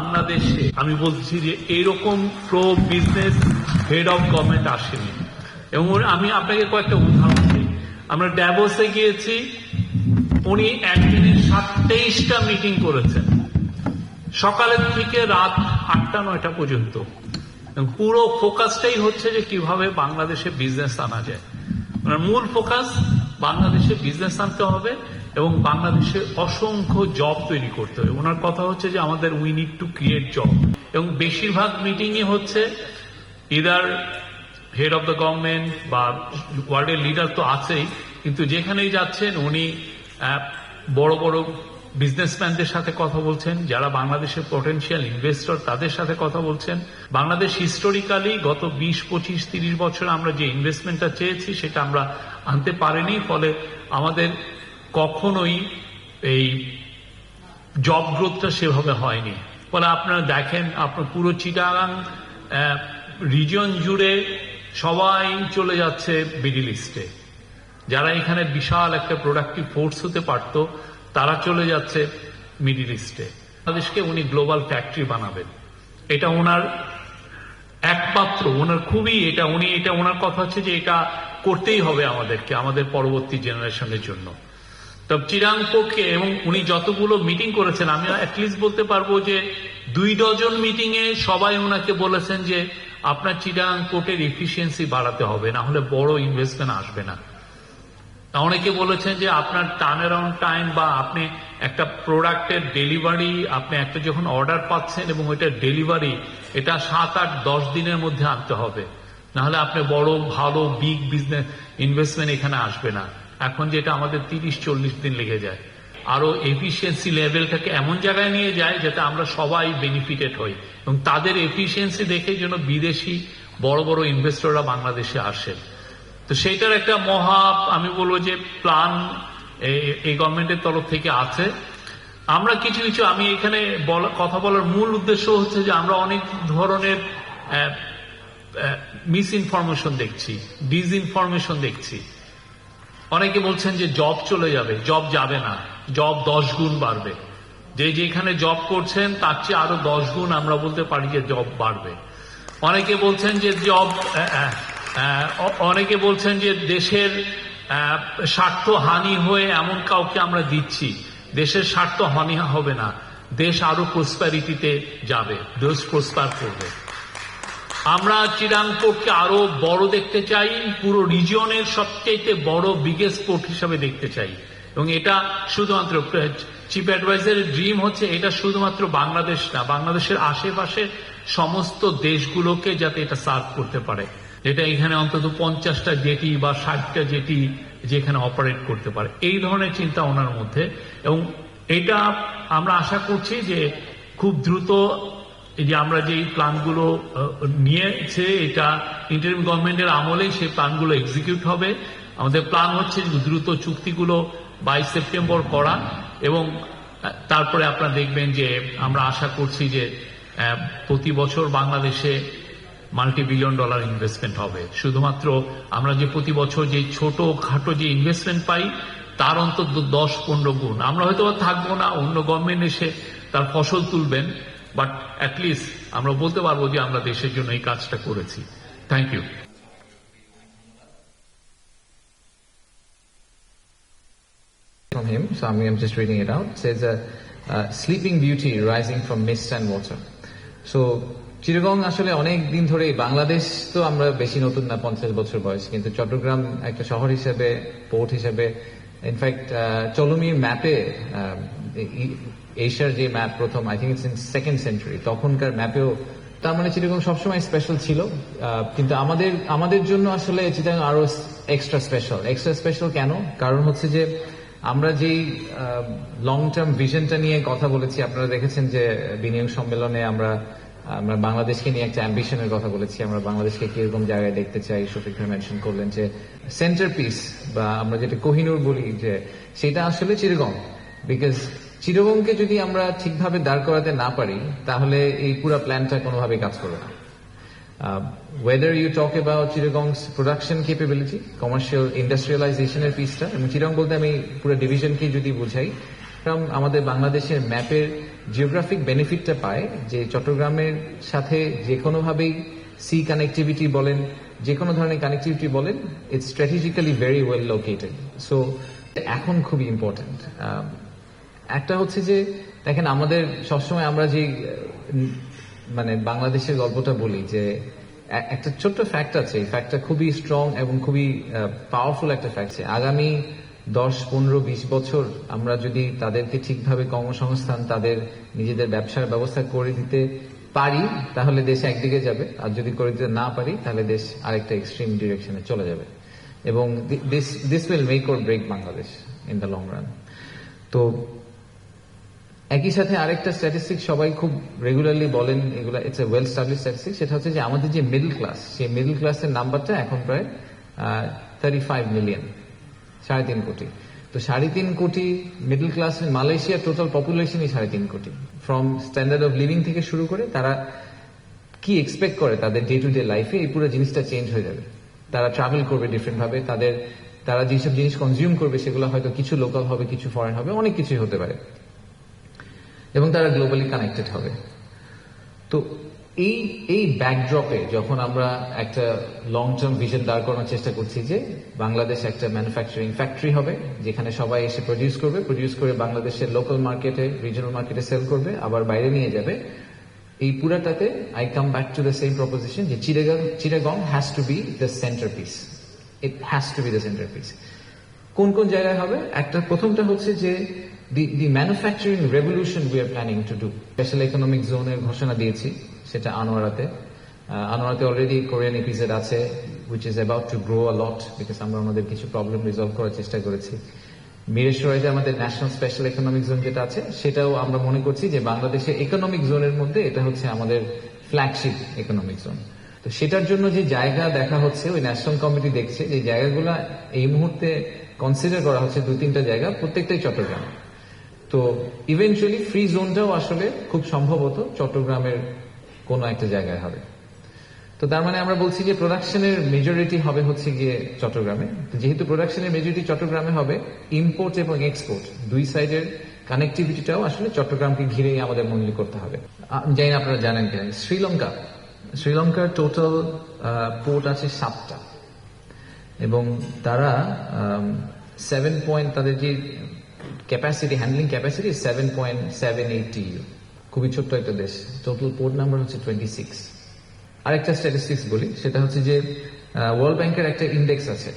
বাংলাদেশে আমি বলছি যে এইরকম pro business head of government আসেনি। এবং আমি আপনাকে কয়েকটা উদাহরণ দিই। আমরা ড্যাবোসে গিয়েছি, উনি একদিনে সাততেইশটা মিটিং করেছেন। সকালের থেকে রাত আটটা, নয়টা পর্যন্ত। পুরো ফোকাসটাই হচ্ছে যে কীভাবে বাংলাদেশে বিজনেস আনা যায়। মূল ফোকাস বাংলাদেশে বিজনেস আনতে হবে এবং বাংলাদেশে অসংখ্য জব তৈরি করতে হবে ওনার কথা হচ্ছে যে আমাদের we need to create job এবং বেশিরভাগ মিটিংই হচ্ছে either head of the government বা ওয়ার্ল্ডের লিডার তো আছেই, কিন্তু যেখানেই যাচ্ছেন উনি বড় বড় বিজনেসম্যানদের সাথে কথা বলছেন, যারা বাংলাদেশের পটেনশিয়াল ইনভেস্টর তাদের সাথে কথা বলছেন। বাংলাদেশ হিস্টোরিক্যালি গত বিশ, পঁচিশ, তিরিশ বছর আমরা যে ইনভেস্টমেন্টটা চেয়েছি, সেটা আমরা আনতে পারিনি, ফলে আমাদের কখনোই এই জব গ্রোথটা সেভাবে হয়নি। ফলে আপনারা দেখেন, আপনার পুরো চিটাগাং রিজন জুড়ে সবাই চলে যাচ্ছে মিডিল ইস্টে যারা এখানে বিশাল একটা প্রোডাক্টিভ ফোর্স হতে পারত, তারা চলে যাচ্ছে মিডিল ইস্টে বাংলাদেশকে উনি গ্লোবাল ফ্যাক্টরি বানাবেন। এটা ওনার একমাত্র, ওনার খুবই এটা, উনি, এটা ওনার কথা হচ্ছে যে এটা করতেই হবে আমাদেরকে, আমাদের পরবর্তী জেনারেশনের জন্য। তো চিরাংপোকে এবং উনি যতগুলো মিটিং করেছেন, আমি অ্যাটলিস্ট বলতে পারব যে দুই ডজন মিটিং এ সবাই ওনাকে বলেছেন যে আপনার চিরাং কোর্টের এফিসিয়েন্সি বাড়াতে হবে, না হলে বড় ইনভেস্টমেন্ট আসবে না। অনেকে বলেছেন যে আপনার টার্ন অ্যারাউন্ড টাইম বা আপনি একটা প্রোডাক্টের ডেলিভারি আপনি একটা যখন অর্ডার পাচ্ছেন এবং ওইটার ডেলিভারি এটা সাত আট দশ দিনের মধ্যে আনতে হবে। নাহলে আপনি বড়, ভালো বিগ বিজনেস ইনভেস্টমেন্ট এখানে আসবে না। এখন যেটা আমাদের তিরিশ, চল্লিশ দিন লেগে যায়। আরও এফিসিয়েন্সি লেভেলটাকে এমন জায়গায় নিয়ে যায় যাতে আমরা সবাই বেনিফিটেড হই। এবং তাদের এফিসিয়েন্সি দেখে যেন বিদেশি বড় বড় ইনভেস্টররা বাংলাদেশে আসেন। তো সেইটার একটা মহা, আমি বলব যে প্ল্যান এই গভর্নমেন্টের তরফ থেকে আছে। আমরা কিছু কিছু, আমি এখানে কথা বলার মূল উদ্দেশ্য হচ্ছে যে আমরা অনেক ধরনের মিস ইনফরমেশন দেখছি ডিস ইনফরমেশন দেখছি। অনেকে বলছেন যে জব চলে যাবে জব যাবে না জব দশ গুণ বাড়বে। যে যেখানে জব করছেন, তার চেয়ে আরও দশ গুণ আমরা বলতে পারি যে জব বাড়বে। অনেকে বলছেন যে জব অনেকে বলছেন যে দেশের স্বার্থ হানি হয়ে এমন কাউকে আমরা দিচ্ছি। দেশের স্বার্থ হানি হবে না। দেশ আরও প্রসপ্যারিটিতে যাবে, দেশ প্রস্পার করবে। আমরা চিরাংপোর্টকে আরও বড় দেখতে চাই, পুরো রিজিয়নের সবচেয়ে বড় বিগেস্ট পোর্ট হিসাবে দেখতে চাই। এবং এটা শুধুমাত্র চিফ অ্যাডভাইজারের ড্রিম হচ্ছে, এটা শুধুমাত্র বাংলাদেশ না, বাংলাদেশের আশেপাশে সমস্ত দেশগুলোকে যাতে এটা সার্ভ করতে পারে। যেটা এখানে অন্তত পঞ্চাশটা জেটি বা ষাটটা জেটি যেখানে অপারেট করতে পারে। এই ধরনের চিন্তা ওনার মধ্যে। এবং এটা আমরা আশা করছি যে খুব দ্রুত এই যে আমরা যে প্ল্যানগুলো নিয়েছে, এটা ইন্টারিম গভর্নমেন্টের আমলেই সেই প্ল্যানগুলো এক্সিকিউট হবে। আমাদের প্ল্যান হচ্ছে দ্রুত চুক্তিগুলো বাইশ সেপ্টেম্বর করা এবং তারপরে আপনারা দেখবেন যে আমরা আশা করছি যে প্রতি বছর বাংলাদেশে মাল্টি বিলিয়ন ডলার ইনভেস্টমেন্ট হবে। শুধুমাত্র আমরা যে প্রতি বছর যে ছোট খাটো যে ইনভেস্টমেন্ট পাই, তার অন্তত দশ পনেরো গুণ। আমরা হয়তো থাকব না, অন্য গভর্নমেন্ট এসে তার ফসল তুলবেন বাট অ্যাটলিস্ট আমরা বলতে পারব যে আমরা দেশের জন্য এই কাজটা করেছি thank you from him, so I'm, I'm just reading it out. It says, uh, uh, "Sleeping Beauty rising from mist and water." So Chittagong আসলে অনেক দিন ধরে বাংলাদেশ তো আমরা বেশি নতুন না পঞ্চাশ বছর বয়স কিন্তু চট্টগ্রাম একটা শহর হিসেবে পোর্ট হিসেবে ইনফ্যাক্ট চলমির ম্যাপে এশিয়ার যে ম্যাপ প্রথম I think it's in second century তখনকার ম্যাপেও তার মানে চিটাগং সবসময় স্পেশাল ছিল। কিন্তু আমাদের আমাদের জন্য আসলে চিটাগং আরও এক্সট্রা স্পেশাল এক্সট্রা স্পেশাল কেন? কারণ হচ্ছে যে আমরা যেই লং টার্ম ভিশনটা নিয়ে কথা বলেছি, আপনারা দেখেছেন যে বিনিয়োগ সম্মেলনে আমরা আমরা বাংলাদেশকে নিয়ে একটা অ্যাম্বিশনের কথা বলেছি। আমরা বাংলাদেশকে কীরকম জায়গায় দেখতে চাই শফিক ভাই মেনশন করলেন যে সেন্টার পিস বা আমরা যেটা কোহিনুর বলি যে, সেটা আসলে চিরগং বিকজ চিরগংকে যদি আমরা ঠিকভাবে দাঁড় করাতে না পারি তাহলে এই পুরো প্ল্যানটা কোনোভাবে কাজ করবে না। Whether you you talk about production capability, commercial industrialization পিসটা এবং চিরং বলতে আমি পুরো ডিভিশনকে যদি বুঝাই চট্টগ্রাম আমাদের বাংলাদেশের ম্যাপের জিওগ্রাফিক বেনিফিটটা পায় যে চট্টগ্রামের সাথে যে কোনোভাবেই সি কানেক্টিভিটি বলেন যে কোনো ধরনের কানেক্টিভিটি বলেন it's strategically very well located so এখন খুবই ইম্পর্ট্যান্ট একটা হচ্ছে যে, দেখেন আমাদের সবসময় আমরা যে মানে বাংলাদেশের গল্পটা বলি যে একটা ছোট্ট ফ্যাক্ট আছে ফ্যাক্টটা খুবই স্ট্রং এবং খুবই পাওয়ারফুল একটা ফ্যাক্ট আছে আগামী দশ, পনেরো, বিশ বছর আমরা যদি তাদেরকে ঠিকভাবে কর্মসংস্থান, তাদের নিজেদের ব্যবসার ব্যবস্থা করে দিতে পারি, তাহলে দেশ একদিকে যাবে। আর যদি করে দিতে না পারি, তাহলে দেশ আরেকটা এক্সট্রিম ডিরেকশনে চলে যাবে। এবং this this will make or break Bangladesh in the long run তো একই সাথে আরেকটা স্ট্যাটিস্টিক সবাই খুব রেগুলারলি বলেন এগুলা it's a well establish statistic সেটা হচ্ছে যে আমাদের যে মিডল ক্লাস সেই মিডল ক্লাসের নাম্বারটা এখন প্রায় থার্টি ফাইভ মিলিয়ন সাড়ে তিন কোটি। তো সাড়ে তিন কোটি মিডল ক্লাস মালয়েশিয়ার টোটাল পপুলেশনই সাড়ে তিন কোটি। ফ্রম স্ট্যান্ডার্ড অফ লিভিং থেকে শুরু করে তারা কি এক্সপেক্ট করে তাদের ডে টু ডে লাইফে এই পুরো জিনিসটা চেঞ্জ হয়ে যাবে। তারা ট্রাভেল করবে ডিফারেন্ট ভাবে, তাদের, তারা যেসব জিনিস কনজিউম করবে, সেগুলো হয়তো কিছু লোকাল হবে, কিছু ফরেন হবে, অনেক কিছুই হতে পারে। এবং তারা গ্লোবালি কানেক্টেড হবে। তো এই এই ব্যাকড্রপে যখন আমরা একটা লং টার্ম ভিশন দাঁড় করানোর চেষ্টা করছি যে বাংলাদেশ একটা ম্যানুফ্যাকচারিং ফ্যাক্টরি হবে, যেখানে সবাই এসে প্রডিউস করবে প্রডিউস করে বাংলাদেশের লোকাল মার্কেটে রিজনাল মার্কেটে সেল করবে, আবার বাইরে নিয়ে যাবে। এই পুরাটাতে I come back to the same proposition যে Chittagong Chittagong has to be the centre piece it has to be the centre piece কোন কোন জায়গায় হবে? একটা প্রথমটা হচ্ছে যে the the manufacturing revolution we are planning to do special economic জোনের ঘোষণা দিয়েছি, সেটা আনোয়ারাতে। আনোয়ারাতে অলরেডি কোরিয়ান এপিসোড আছে which is about to grow a lot because আমরা আমাদের কিছু প্রবলেম রিজলভ করার চেষ্টা করেছি। মিরেশ্বরে যে আমাদের ন্যাশনাল স্পেশাল ইকোনমিক জোন যেটা আছে, সেটাও আমরা মনে করছি যে বাংলাদেশের ইকোনমিক জোনের মধ্যে এটা হচ্ছে আমাদের ফ্ল্যাগশিপ ইকোনমিক জোন তো সেটার জন্য যে জায়গা দেখা হচ্ছে, ওই ন্যাশনাল কমিটি দেখছে, যে জায়গাগুলো এই মুহূর্তে কনসিডার করা হচ্ছে দুই তিনটা জায়গা, প্রত্যেকটাই চট্টগ্রাম। তো ইভেনচুয়ালি ফ্রি জোনটাও আসলে খুব সম্ভবত চট্টগ্রামের কোনো একটা জায়গায় হবে। তো তার মানে আমরা বলছি যে প্রোডাকশনের মেজরিটি হবে হচ্ছে গিয়ে চট্টগ্রামে। যেহেতু প্রোডাকশনের মেজরিটি চট্টগ্রামে হবে ইম্পোর্ট এবং এক্সপোর্ট দুই সাইডের কানেক্টিভিটিটাও আসলে চট্টগ্রামকে ঘিরেই আমাদের মূল্য করতে হবে। জানি আপনারা জানেন কিনা। শ্রীলঙ্কা, শ্রীলঙ্কার টোটাল পোর্ট আছে সাতটা। এবং তারা সেভেন পয়েন্ট তাদের যে capacity handling capacity seven point seven eight খুবই ছোট্ট একটা দেশ। টোটাল পোর্ট নাম্বার হচ্ছে টোয়েন্টি সিক্স আরেকটা স্ট্যাটিস্টিক্স বলি, সেটা হচ্ছে যে ওয়ার্ল্ড ব্যাংকের একটা ইন্ডেক্স আছে।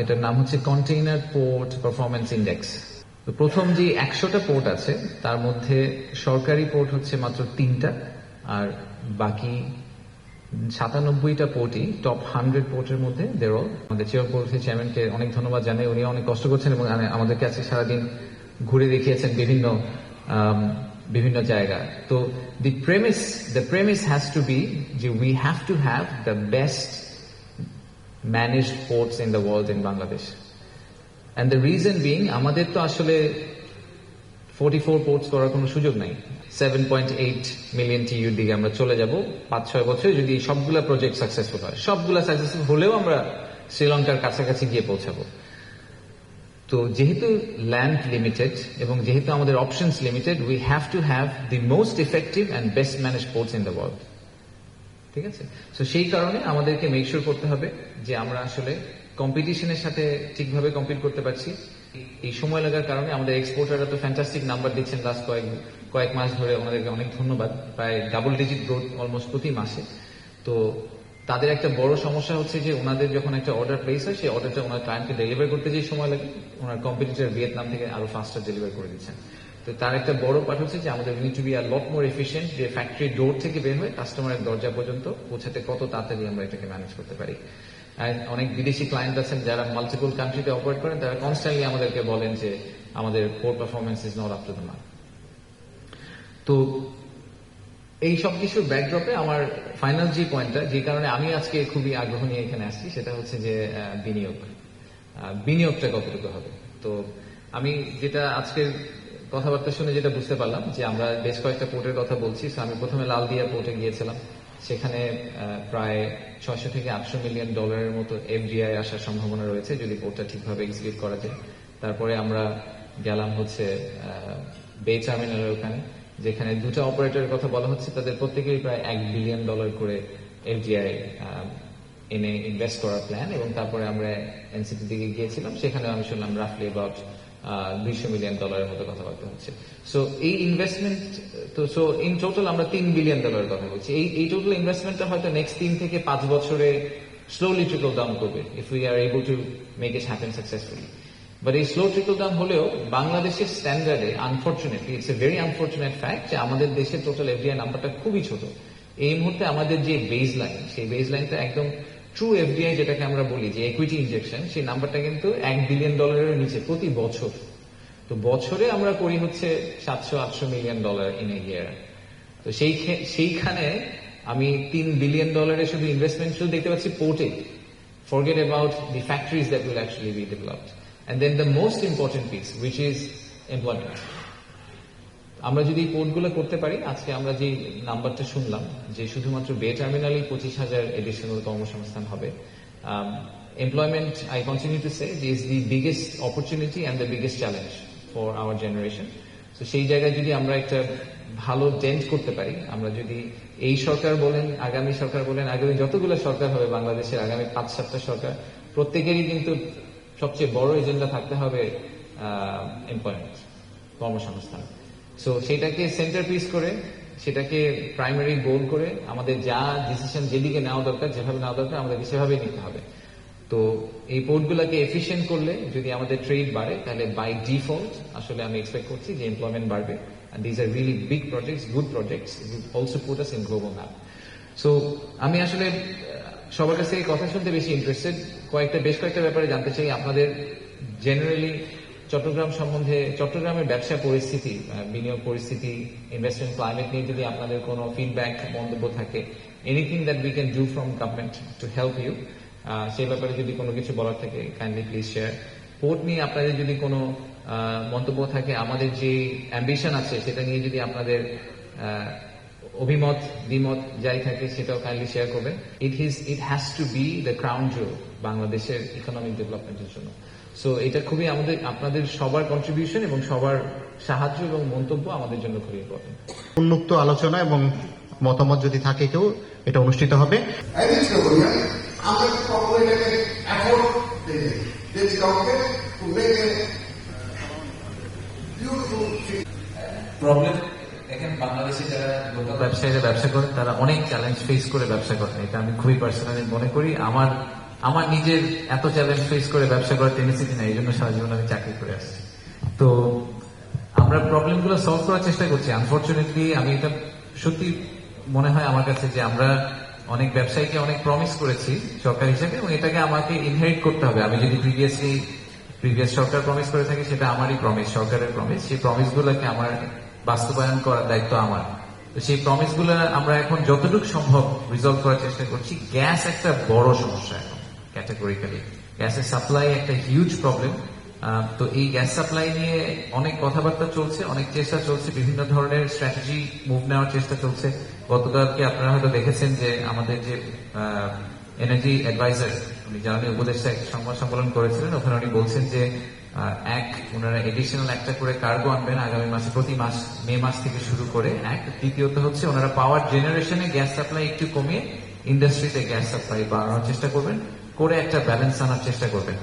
এটার নাম হচ্ছে কন্টেইনার পোর্ট পারফরমেন্স ইন্ডেক্স প্রথম যে একশোটা পোর্ট আছে, তার মধ্যে সরকারি পোর্ট হচ্ছে মাত্র তিনটা, আর বাকি সাতানব্বইটা পোর্টই টপ হান্ড্রেড পোর্টের মধ্যে দেরো আমাদের চেয়ার পোর্টের চেয়ারম্যানকে অনেক ধন্যবাদ জানাই। উনি অনেক কষ্ট করছেন এবং আনে- আমাদেরকে আজকে সারাদিন ঘুরে দেখিয়েছেন বিভিন্ন বিভিন্ন জায়গা। তো the premise the premise has to be যে we have to have the best managed ports in the world in Bangladesh and the reason being আমাদের তো আসলে ফোর্টি ফোর পোর্টস করার কোনো সুযোগ নাই। সেভেন পয়েন্ট এইট মিলিয়ন টিউর দিকে আমরা চলে যাব পাঁচ ছয় বছরে যদি সবগুলা প্রজেক্ট সাকসেসফুল হয়। সবগুলা সাকসেসফুল হলেও আমরা শ্রীলঙ্কার কাছাকাছি গিয়ে পৌঁছাবো। তো যেহেতু ল্যান্ড লিমিটেড এবং যেহেতু আমাদের options limited we have to have the most effective and best manage ports in the world ঠিক আছে? তো সেই কারণে আমাদেরকে মেকশোর করতে হবে যে আমরা আসলে কম্পিটিশনের সাথে ঠিকভাবে কম্পিট করতে পারছি। এই সময় লাগার কারণে আমাদের এক্সপোর্টাররা তো ফ্যান্টাস্টিক নাম্বার দিচ্ছেন লাস্ট কয়েক কয়েক মাস ধরে ওনাদেরকে অনেক ধন্যবাদ, প্রায় ডাবল ডিজিট গ্রোথ অলমোস্ট প্রতি মাসে। তো তাদের একটা বড় সমস্যা হচ্ছে যে ওনাদের যখন একটা অর্ডার প্লেস হয়, সেই অর্ডারটা ওনার ক্লায়েন্টকে ডেলিভার করতে যে সময় লাগে। ওনার কম্পিটিটর ভিয়েতনাম থেকে আরও ফাস্টার ডেলিভার করে দিচ্ছেন। তো তার একটা বড় পার্ট হচ্ছে যে আমাদের need to be a lot more efficient যে ফ্যাক্টরি ডোর থেকে বের হয়ে কাস্টমারের দরজা পর্যন্ত পৌঁছাতে কত তাড়াতাড়ি আমরা এটাকে ম্যানেজ করতে পারি। অনেক বিদেশি ক্লায়েন্ট আছেন যারা মাল্টিপল কান্ট্রিতে অপারেট করেন, তারা কনস্ট্যান্টলি আমাদেরকে বলেন যে আমাদের port performance is not up to the mark তো এই সব কিছুর ব্যাকড্রপে আমার ফাইনাল যে পয়েন্টটা যে কারণে আমি আজকে খুবই আগ্রহ নিয়ে এখানে আসছি, সেটা হচ্ছে যে বিনিয়োগ। বিনিয়োগটা কতটুকু হবে? তো আমি যেটা আজকের কথাবার্তা শুনে যেটা বুঝতে পারলাম, যে আমরা বেশ কয়েকটা পোর্টের কথা বলছি আমি প্রথমে লালদিয়া পোর্টে গিয়েছিলাম। সেখানে প্রায় ছয়শো থেকে আটশো মিলিয়ন ডলারের মতো এফডিআই আসার সম্ভাবনা রয়েছে, যদি পোর্টটা ঠিকভাবে এক্সিকিউট করা যায়। তারপরে আমরা গেলাম হচ্ছে বে টার্মিনালের ওখানে। যেখানে দুটো অপারেটরের কথা বলা হচ্ছে, তাদের প্রত্যেকেরই প্রায় এক বিলিয়ন ডলার করে এফডিআই এনে ইনভেস্ট করার প্ল্যান এবং তারপরে আমরা এনসিপি দিকে গিয়েছিলাম সেখানে আমি শুনলাম রাফলি অ্যাবাউট দুইশো মিলিয়ন ডলারের মতো কথাবার্তা হচ্ছে। সো এই ইনভেস্টমেন্ট তো সো ইন টোটাল আমরা তিন বিলিয়ন ডলারের কথা বলছি। এই এই টোটাল ইনভেস্টমেন্টটা হয়তো নেক্সট তিন থেকে পাঁচ বছরে স্লোলি ট্রিকল ডাউন করবে if we are able to make it happen successfully but এই স্লো ট্রিকল ডাউন হলেও বাংলাদেশের স্ট্যান্ডার্ডে unfortunately it's a very unfortunate fact যে আমাদের দেশের টোটাল এফডিআই নাম্বারটা খুবই ছোট। এই মুহূর্তে আমাদের যে বেজ লাইন সেই বেজ লাইনটা একদম ট্রু এফডিআই যেটাকে আমরা বলি, যে ইকুইটি ইনজেকশন সেই নাম্বারটা কিন্তু এক বিলিয়ন ডলারের নিচে প্রতি বছর। তো বছরে আমরা করি হচ্ছে সাতশো আটশো million dollar in a year তো সেই সেইখানে আমি তিন বিলিয়ন ডলারের শুধু ইনভেস্টমেন্ট শুধু দেখতে পাচ্ছি পোর্টে forget about the factories that will actually be developed. And then the most important piece, which is employment. আমরা যদি পোর্টগুলো করতে পারি আজকে আমরা যে নাম্বারটা শুনলাম যে শুধুমাত্র বে টার্মিনালেই পঁচিশ হাজার এডিশনাল কর্মসংস্থান হবে employment I continue to say is the biggest opportunity and the biggest challenge for our generation তো সেই জায়গায় যদি আমরা একটা ভালো ডেন্ট করতে পারি আমরা যদি এই সরকার বলেন আগামী সরকার বলেন আগামী যতগুলো সরকার হবে বাংলাদেশের আগামী পাঁচ সাতটা সরকার প্রত্যেকেরই কিন্তু সবচেয়ে বড় এজেন্ডা থাকতে হবে এমপ্লয়মেন্ট কর্মসংস্থান। সো সেটাকে সেন্টার পিস করে, সেটাকে প্রাইমারি গোল করে আমাদের যা ডিসিশন যেদিকে নেওয়া দরকার, যেভাবে নেওয়া দরকার, আমাদেরকে সেভাবেই নিতে হবে। তো, এই পোর্টগুলোকে এফিসিয়েন্ট করলে যদি আমাদের ট্রেড বাড়ে, তাহলে বাই ডিফল্ট আসলে আমি এক্সপেক্ট করছি যে এমপ্লয়মেন্ট বাড়বে। And these are big big good good projects, it us put us in সো আমি আসলে সবার কাছ থেকে কথা শুনতে বেশি ইন্টারেস্টেড কয়েকটা, বেশ কয়েকটা ব্যাপারে জানতে চাই আপনাদের। জেনারেলি চট্টগ্রাম সম্বন্ধে, চট্টগ্রামের ব্যবসা পরিস্থিতি বিনিয়োগ পরিস্থিতি ইনভেস্টমেন্ট ক্লাইমেট নিয়ে যদি আপনাদের কোনো ফিডব্যাক মন্তব্য থাকে anything that we can do from government to help you সেই ব্যাপারে যদি কোনো কিছু বলার থাকে কাইন্ডলি প্লিজ শেয়ার পোর্ট নিয়ে আপনাদের যদি কোনো মন্তব্য থাকে, আমাদের যে অ্যাম্বিশন আছে, সেটা নিয়ে যদি আপনাদের অভিমত দ্বিমত যাই থাকে সেটাও কাইন্ডলি শেয়ার করবেন it is it has to be the crown jewel বাংলাদেশের ইকোনমিক ডেভেলপমেন্টের জন্য। সো এটা খুবই আমাদের আপনাদের সবার কন্ট্রিবিউশন এবং সবার সাহায্য এবং মন্তব্য আমাদের জন্য খুবই ইম্পর্টেন্ট উন্মুক্ত আলোচনা এবং মতামত যদি থাকে কেউ এটা অনুষ্ঠিত হবে। প্রবলেম ব্যবসায়ীরা ব্যবসা করেন তারা অনেক চ্যালেঞ্জ ফেস করে ব্যবসা করেন এটা আমি খুবই পার্সোনালি মনে করি। আমার আমার নিজের এত চ্যালেঞ্জ ফেস করে ব্যবসা করার টেন্ডেন্সি নেই, এই জন্য সারা জীবন আমি চাকরি করে আসছি। তো আমরা প্রবলেমগুলো সলভ করার চেষ্টা করছি। আনফর্চুনেটলি আমি এটা সত্যি মনে হয় আমার কাছে যে আমরা অনেক ব্যবসায়ীকে অনেক প্রমিস করেছি সরকার হিসেবে এবং এটাকে আমাকে ইনহেরিট করতে হবে। আমি যদি প্রিভিয়াসলি প্রিভিয়াস সরকার প্রমিস করে থাকি, সেটা আমারই প্রমিস সরকারের প্রমিস সেই প্রমিস গুলোকে আমার বাস্তবায়ন করার দায়িত্ব আমার। তো সেই প্রমিসগুলো আমরা এখন যতটুকু সম্ভব রিজলভ করার চেষ্টা করছি। গ্যাস একটা বড় সমস্যা এখন ক্যাটাগরিক্যালি গ্যাসের সাপ্লাই একটা হিউজ প্রবলেম তো এই গ্যাস সাপ্লাই নিয়ে অনেক কথাবার্তা চলছে, অনেক চেষ্টা চলছে, বিভিন্ন ধরনের স্ট্র্যাটেজি মুভ নেওয়ার চেষ্টা চলছে। গতকালকে আপনারা হয়তো দেখেছেন যে আমাদের যে এনার্জি অ্যাডভাইজার উনি জ্বালানি উপদেষ্টা এক সংবাদ সম্মেলন করেছিলেন, ওখানে উনি বলছেন যে আহ, এক ওনারা এডিশনাল একটা করে কার্গো আনবেন আগামী মাসে প্রতি মাস মে মাস থেকে শুরু করে এক। দ্বিতীয়ত হচ্ছে ওনারা পাওয়ার জেনারেশনে গ্যাস সাপ্লাই একটু কমিয়ে ইন্ডাস্ট্রিতে গ্যাস সাপ্লাই বাড়ানোর চেষ্টা করবেন করে একটা ব্যালেন্স আনার চেষ্টা করবেন।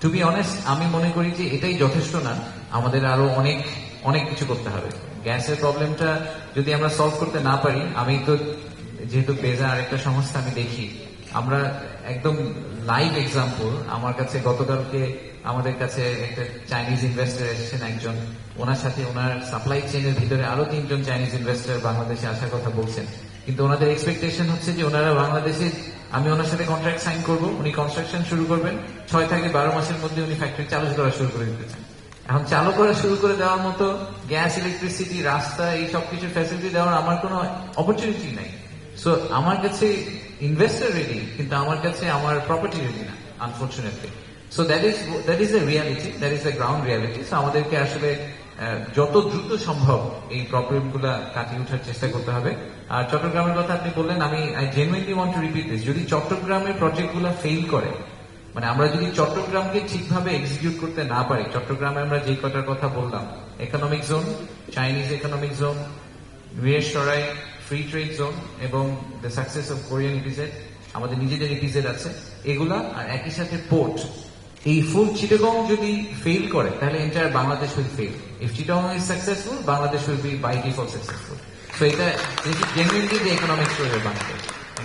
টু বি অনেস্ট আমি মনে করি যে এটাই যথেষ্ট না আমাদের আরও অনেক অনেক কিছু করতে হবে। গ্যাসের প্রবলেমটা যদি আমরা সলভ করতে না পারি আমি তো যেহেতু বেজা আরেকটা সংস্থা আমি দেখি। আমরা একদম লাইভ এক্সাম্পল আমার কাছে গতকালকে আমাদের কাছে একটা চাইনিজ ইনভেস্টর এসেছেন একজন। ওনার সাথে ওনার সাপ্লাই চেনের ভিতরে আরও তিনজন চাইনিজ ইনভেস্টর বাংলাদেশে আসার কথা বলছেন। কিন্তু ওনাদের এক্সপেকটেশন হচ্ছে যে ওনারা বাংলাদেশে, আমি ওনার সাথে কন্ট্রাক্ট সাইন করব, উনি কনস্ট্রাকশন শুরু করবেন, ছয় থেকে বারো মাসের মধ্যে উনি ফ্যাক্টরি চালু করা শুরু করে দিতে চান। এখন চালু করা শুরু করে দেওয়ার মতো গ্যাস ইলেকট্রিসিটি রাস্তা, এই সব কিছু ফ্যাসিলিটি দেওয়ার আমার কোনো অপরচুনিটি নাই। সো আমার কাছে ইনভেস্টার রেডি কিন্তু আমার কাছে আমার প্রপার্টি রেডি না unfortunately so that is that is a reality that is a ground reality so আমাদেরকে আসলে যত দ্রুত সম্ভব এই প্রবলেমগুলা কাটিয়ে ওঠার চেষ্টা করতে হবে। আর চট্টগ্রামের কথা আপনি বললেন, আমি I genuinely want to repeat this যদি চট্টগ্রামের প্রজেক্টগুলা ফেল করে মানে আমরা যদি চট্টগ্রামকে ঠিকভাবে এক্সিকিউট করতে না পারি, চট্টগ্রামে আমরা যে কটার কথা বললাম economic zone Chinese economic zone Mirsharai free trade zone এবং the success of Korean EPZ আমাদের নিজেদের ইপিজেড আছে, এগুলা আর একই সাথে পোর্ট এই ফুল চিটাগং যদি ফেল করে, তাহলে entire Bangladesh will fail if Chittagong is successful Bangladesh will be by default successful so এটা জেনুইনলি যে ইকোনমিক স্টোরি বাংলাদেশ